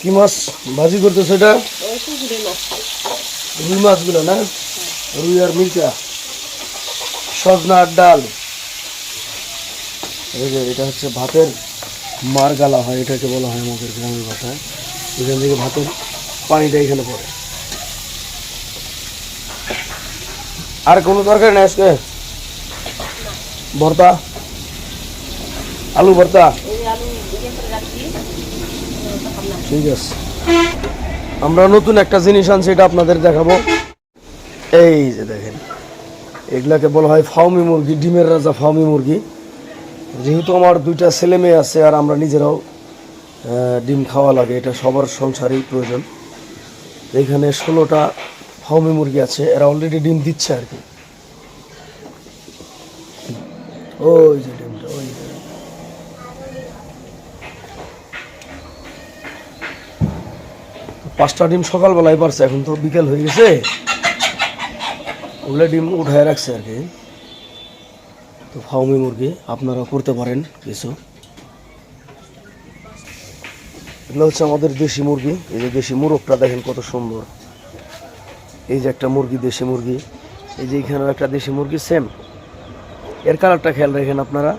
কি মাছ ভাজি করতেছে এটা? রুই মাছগুলো না? রুই আর মির্চা। সজনা ডাল। এই যে এটা হচ্ছে ভাতের মার গালা হয়, এটাকে বলা হয় আমাদের গ্রামের ভাষায়। এখান থেকে ভাতের পানিটা এখানে পড়ে। আর কোনো তরকারি নেই আজকে? ভর্তা? আলু ভর্তা? আলু ইয়ে করে রাখছি তখন না ঠিক আছে। আমরা নতুন একটা জিনিস আনছি, এটা আপনাদের দেখাবো। এই যে দেখেন, এগুলাকে বলা হয় ফাউমি মুরগি, ডিমের রাজা ফাউমি মুরগি। যেহেতু আমার দুইটা ছেলে মেয়ে আছে আর আমরা নিজেরাও ডিম খাওয়া লাগে, এটা সবার সংসারেই প্রয়োজন। এখানে ষোলোটা ফাউমি মুরগি আছে, এরা অলরেডি ডিম দিচ্ছে আর কি। ওই যে পাঁচটা ডিম সকালবেলায় পারছে, এখন তো বিকেল হয়ে গেছে। ওগুলো ডিম উঠায় রাখছে আর কি। তো ফাউমি মুরগি আপনারা করতে পারেন কিছু। এগুলো হচ্ছে আমাদের দেশি মুরগি, এই যে দেশি মুরগটা দেখেন কত সুন্দর। এই যে একটা মুরগি, দেশি মুরগি, এই যে এখানেও একটা দেশি মুরগি সেম এর কালারটা খেয়াল রাখেন আপনারা,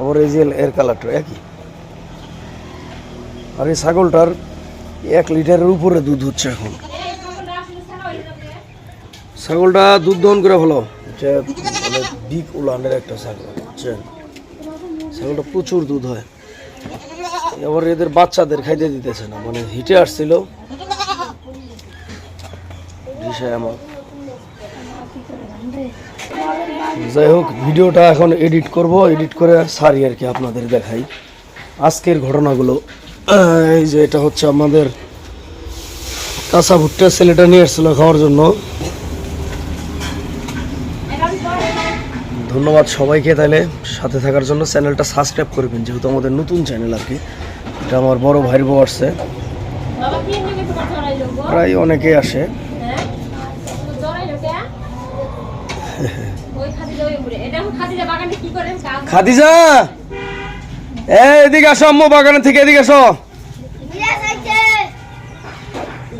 আবার এই যে এর কালারটা একই। আর এই ছাগলটার এক লিটারের উপরে দুধ হচ্ছে এখন। ছাগলটা দুধ দহন করে হলো এটা মানে বিগ উলানের একটা ছাগল, বুঝছেন? ছাগলটা প্রচুর দুধ হয়। এবার এদের বাচ্চাদের খাইতে দিতেছে না। মানে হিটে আসছিল। আমার। যাই হোক, ভিডিওটা এখন এডিট করব। এডিট করে সারি আর কি আপনাদের দেখাই। আজকের ঘটনাগুলো। এই যে এটা হচ্ছে আমাদের কাঁচা ভুট্টা ছেলেটা নিয়ে এসেছিল খাওয়ার জন্য। ধন্যবাদ সবাইকে তাহলে সাথে থাকার জন্য। চ্যানেলটা সাবস্ক্রাইব করবেন যেহেতু আমাদের নতুন চ্যানেল আর কি। এটা আমার বড় ভাইয়ের বউ আসছে। প্রায় অনেকেই আসে। হ্যাঁ? খাদিজা! এদিকে আসো আম্মু বাগানের থেকে এদিকে আসো।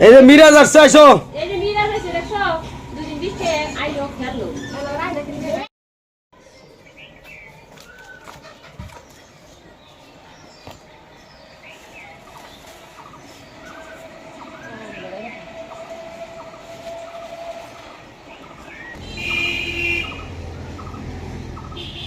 এই যে মিরাজ আসছে আসো এই যে মিরাজ আছে দেখছ দুদিন দিচ্ছে আইলো খেলো রাজা কিন্তু মুখছে তারা না রে বাবা ইনি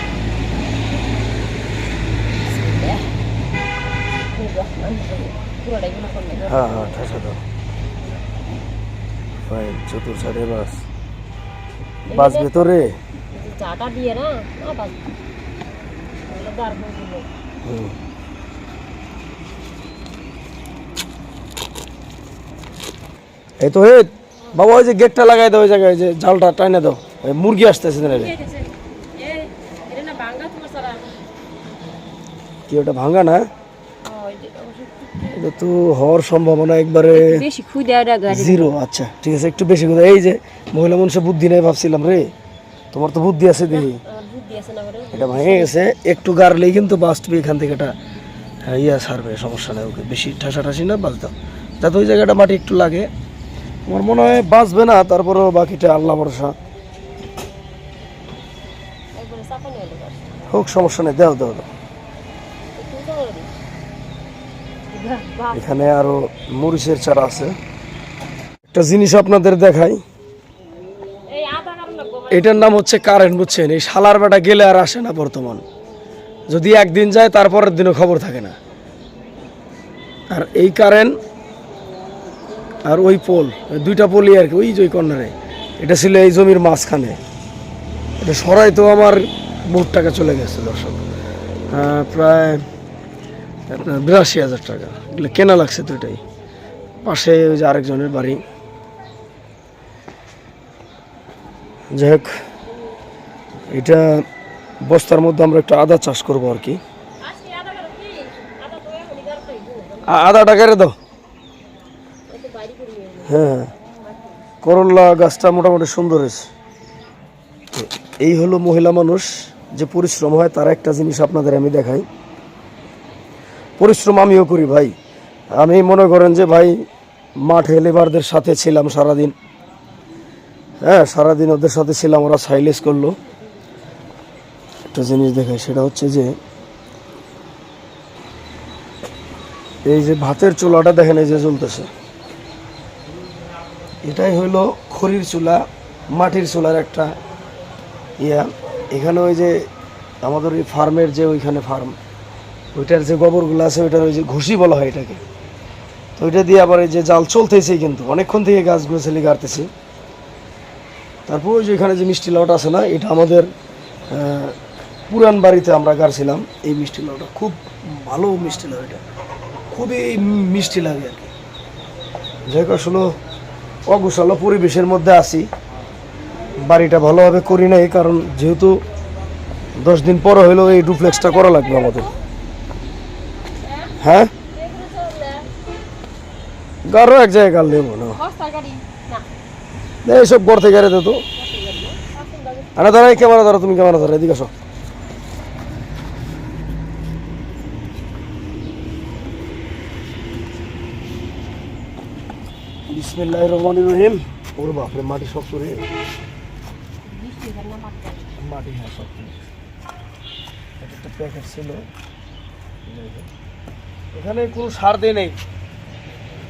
পুরোটাই গুলো করলে হ্যাঁ হ্যাঁ ঠাসা দাও ফাইন চতুর সাড়ে বাস বাস ভেতরে চাটা দিয়ে না না বাস দাঁড় করে দিল হুম। এই তো হে বাবা ওই যে গেটটা লাগাই দাও ওই জায়গায় ওই যে জালটা টাইনে দাও ওই মুরগি আসতেছে না রে এটা না ভাঙ্গা তোমার সারা কি ওটা ভাঙা না এটা তো হওয়ার সম্ভাবনা একবারে বেশি জিরো। আচ্ছা ঠিক আছে একটু বেশি কথা এই যে মহিলা মানুষের বুদ্ধি নেই ভাবছিলাম রে। তোমার তো বুদ্ধি আছে দেখি। এটা ভেঙে গেছে। একটু গাড়লেই কিন্তু বাঁচবে এখান থেকে এটা। হ্যাঁ, ইয়া সারবে সমস্যা নেই ওকে। বেশি ঠাসাঠাসি না বাঁচতে যাতে ওই জায়গাটা মাটি একটু লাগে। আমার মনে হয় বাঁচবে না তারপরেও বাকিটা আল্লাহ ভরসা। হোক সমস্যা নেই দাও দাও দাও তুমি তো করে দিই বাহ এখানে আরও মরিচের চারা আছে। একটা জিনিস আপনাদের দেখাই। এটার নাম হচ্ছে কারেন্ট, বুঝছেন? এই শালার বেটা গেলে আর আসে না বর্তমান। যদি একদিন যায়, তারপরের দিনও খবর থাকে না। আর এই কারেন্ট আর ওই পোল, দুইটা পোলই আর কি, ওই যে কর্নারে। এটা ছিল এই জমির মাঝখানে। এটা সরাই তো আমার বহুত টাকা চলে গেছে, দর্শক। প্রায় আপনার বিরাশি হাজার টাকা। এগুলো কেনা লাগছে তো এটাই পাশে ওই যে আরেকজনের বাড়ি। যাই হোক, এটা বস্তার মধ্যে আমরা একটু আদা চাষ করব আর কি। আদা টাকারে দাও। যাব। হ্যাঁ। করল্লা গাছটা মোটামুটি সুন্দর হয়েছে। এই হলো মহিলা মানুষ, যে পরিশ্রম হয়, তার একটা জিনিস আপনাদের আমি দেখাই। পরিশ্রম আমিও করি ভাই। আমি মনে করেন যে ভাই, মাঠে লেবারদের সাথে ছিলাম সারাদিন। হ্যাঁ সারাদিন ওদের সাথে ছিলাম, ওরা সাইলেস করল। একটা জিনিস দেখাই, সেটা হচ্ছে যে, এই যে ভাতের চুলাটা দেখেন, এই যে জ্বলতেছে। এটাই হলো খড়ির চুলা, মাটির চুলার একটা ইয়া। এখানে ওই যে আমাদের ওই ফার্মের যে ওইখানে ফার্ম ওইটার যে গোবরগুলো আছে, ওইটার ওই যে ঘুষি বলা হয় এটাকে। তো ওইটা দিয়ে আবার এই যে জাল চলতেছে কিন্তু, অনেকক্ষণ থেকে গাছগুলো ছেলে গাড়তেছি তারপর ওই যে এখানে যে মিষ্টি লাউটা আছে না, এটা আমাদের পুরান বাড়িতে আমরা গাড়ছিলাম, এই মিষ্টি লাউটা খুব ভালো মিষ্টি লাউ এটা। খুবই মিষ্টি লাগে আর কি। যাই আসলে অগুশালো পরিবেশের মধ্যে আছি। বাড়িটা ভালোভাবে করি নাই, কারণ যেহেতু দশ দিন পরে হইলেও এই ডুপ্লেক্সটা করা লাগবে আমাদের। হ্যাঁ? গারো এক জায়গায় গাল দেবো না। বস্তার গাড়ি না না, এইসব গড় থেকে গাড়ি তো। আরে দাঁড়া ক্যামেরা ধরো তুমি ক্যামেরা ধরো এদিকে আসো। বিসমিল্লাহির রহমানির রহিম। ওর বাপরে মাটি শক্ত রে হয় মাটি হ্যাঁ একটা প্যাকেট ছিল। এখানে কোনো সার দেয় নেই।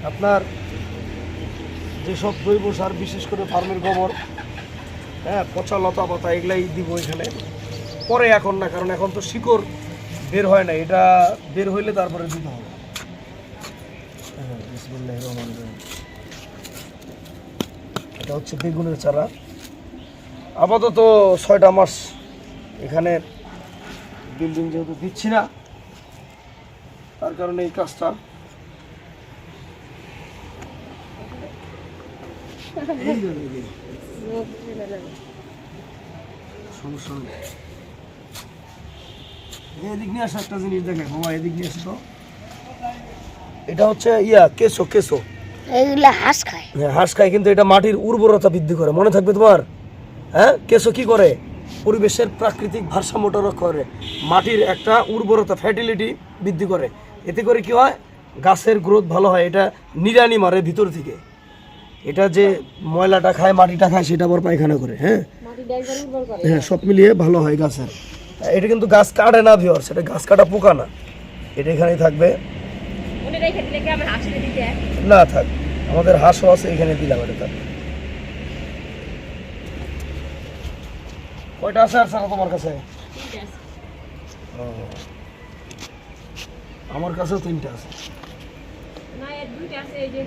আপনার যেসব জৈব সার, বিশেষ করে ফার্মের গোবর হ্যাঁ পচা লতা পাতা, এগুলাই দিব এখানে। পরে এখন না, কারণ এখন তো শিকড় বের হয় না, এটা বের হইলে তারপরে দিতে হবে। হ্যাঁ। এটা হচ্ছে বেগুনের চারা। আপাতত ছয়টা মাস এখানে বিল্ডিং যেহেতু দিচ্ছি না তার কারণে এই কাজটা এই যে, এই যে, লোক ছিল না। সমস্যা নেই এদিক নিয়ে আসো একটা জিনিস দেখে বাবা এদিক নিয়ে আসো। তো এটা হচ্ছে ইয়া কেসো কেসো এইগুলা হাঁস খায়। হ্যাঁ হাঁস খায় কিন্তু এটা মাটির উর্বরতা বৃদ্ধি করে। মনে থাকবে তোমার? হ্যাঁ কি করে? পরিবেশের প্রাকৃতিক ভারসাম্যটা রক্ষা করে। মাটির একটা উর্বরতা ফ্যাটিলিটি বৃদ্ধি করে। এতে করে কি হয়? গাছের গ্রোথ ভালো হয়। এটা নিড়ানি মারে ভিতর থেকে। এটা যে ময়লাটা খায় মাটিটা খায় সেটা আবার পায়খানা করে হ্যাঁ? হ্যাঁ সব মিলিয়ে ভালো হয় গাছের। এটা কিন্তু গাছ কাটে না ভিওর সেটা গাছ কাটা পোকা না। এটা এখানেই থাকবে। না থাক। আমাদের হাঁসও আছে এখানে দিলাম এটা থাক। কয়টা আছে আর স্যার তোমার কাছে? ও। আমার কাছেও তিনটা আছে। না দুইটা আছে এই যে